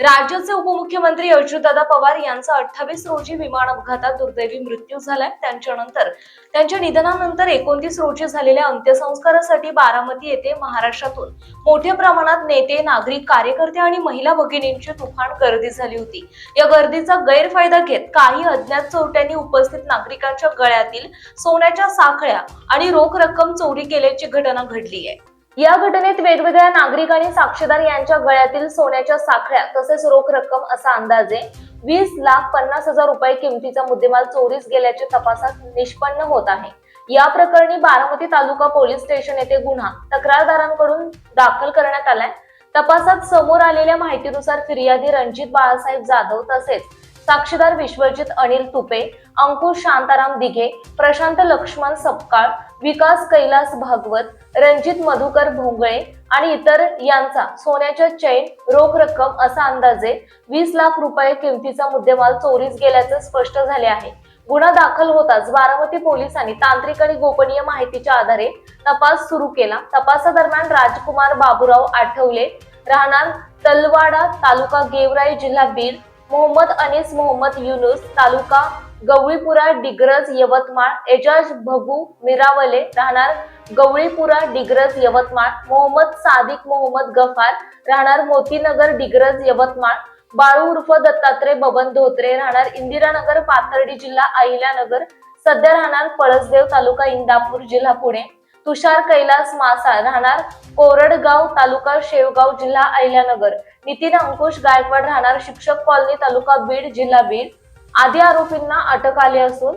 राज्याचे उपमुख्यमंत्री अजितदादा पवार यांचा अठ्ठावीस रोजी विमान अपघातात दुर्दैवी मृत्यू झालाय. त्यांच्यानंतर त्यांच्या निधनानंतर एकोणतीस रोजी झालेल्या अंत्यसंस्कारासाठी बारामती येथे महाराष्ट्रातून मोठ्या प्रमाणात नेते नागरिक कार्यकर्ते आणि महिला भगिनींची तुफान गर्दी झाली होती. या गर्दीचा गैरफायदा घेत काही अज्ञात चोरट्यांनी उपस्थित नागरिकांच्या गळ्यातील सोन्याच्या साखळ्या आणि रोख रक्कम चोरी केल्याची घटना घडली आहे. या घटनेत वेगवेगळ्या नागरिक आणि साक्षीदार यांच्या गळ्यातील सोन्याच्या साखळ्या तसेच रोख रक्कम असा अंदाजे वीस लाख पन्नास हजार रुपये किमतीचा मुद्देमाल चोरीस गेल्याचे तपासात निष्पन्न होत आहे. या प्रकरणी बारामती तालुका पोलीस स्टेशन येथे गुन्हा तक्रारदारांकडून दाखल करण्यात आलाय. तपासात समोर आलेल्या माहितीनुसार फिर्यादी रणजित बाळासाहेब जाधव तसेच साक्षीदार विश्वजित अनिल तुपे अंकुश शांताराम दिघे प्रशांत लक्ष्मण सपकाळ विकास कैलास भागवत रणजित मधुकर भोंगळे आणि इतर यांचा सोन्याच्या चैन रोख रक्कम असा अंदाजे वीस लाख रुपये किमतीचा मुद्देमाल चोरीस गेल्याचे स्पष्ट झाले आहे. गुन्हा दाखल होताच बारामती पोलिसांनी तांत्रिक आणि गोपनीय माहितीच्या आधारे तपास सुरू केला. तपासादरम्यान राजकुमार बाबूराव आठवले राहणार तलवाडा तालुका गेवराई जिल्हा बीड मोहम्मद अनिस मोहम्मद युनुस तालुका गवळीपुरा डिग्रज यवतमाळ एजाज भगू मिरावले राहणार गवळीपुरा डिग्रज यवतमाळ मोहम्मद सादिक मोहम्मद गफार राहणार मोतीनगर डिग्रज यवतमाळ बाळू उर्फ दत्तात्रय बबन धोत्रे राहणार इंदिरानगर पाथर्डी जिल्हा अहिल्यानगर सध्या राहणार पळसदेव तालुका इंदापूर जिल्हा पुणे. तुषार कैलास मासा राहणार कोरडगाव तालुका शेवगाव जिल्हा अहिल्यानगर. नितीन अंकुश गायकवाड राहणार शिक्षक कॉलनी तालुका बीड जिल्हा बीड. आदी आरोपींना अटक आली असून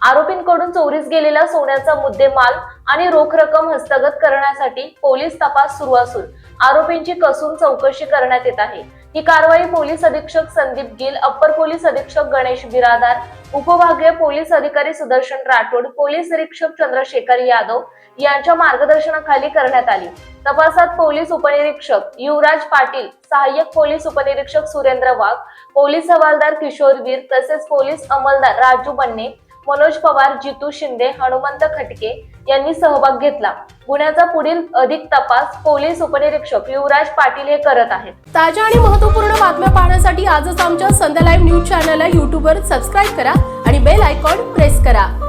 आरोपींकडून चोरीस गेलेला सोन्याचा मुद्देमाल आणि रोख रक्कम हस्तगत करण्यासाठी पोलीस तपास सुरू असून आरोपींची कसून चौकशी करण्यात येत आहे. ही कारवाई पोलीस अधीक्षक संदीप गिल अप्पर पोलीस अधीक्षक गणेश बिरादार उपभागीय पोलीस अधिकारी सुदर्शन राठोड पोलीस निरीक्षक चंद्रशेखर यादव यांच्या मार्गदर्शनाखाली करण्यात आली. तपासात पोलीस उपनिरीक्षक युवराज पाटील सहाय्यक पोलीस उपनिरीक्षक सुरेंद्र वाघ पोलीस हवालदार किशोर वीर तसेच पोलीस अंमलदार राजू बन्ने मनोज पवार जितू शिंदे हनुमंत खटके यांनी सहभाग घेतला. गुन्ह्याचा पुढील अधिक तपास पोलीस उपनिरीक्षक युवराज पाटील हे करत आहेत. ताज्या आणि महत्त्वपूर्ण बातम्या पाहण्यासाठी आजच आमच्या संध्या लाईव्ह न्यूज चॅनलला यूट्यूबवर सबस्क्राईब करा आणि बेल आयकॉन प्रेस करा.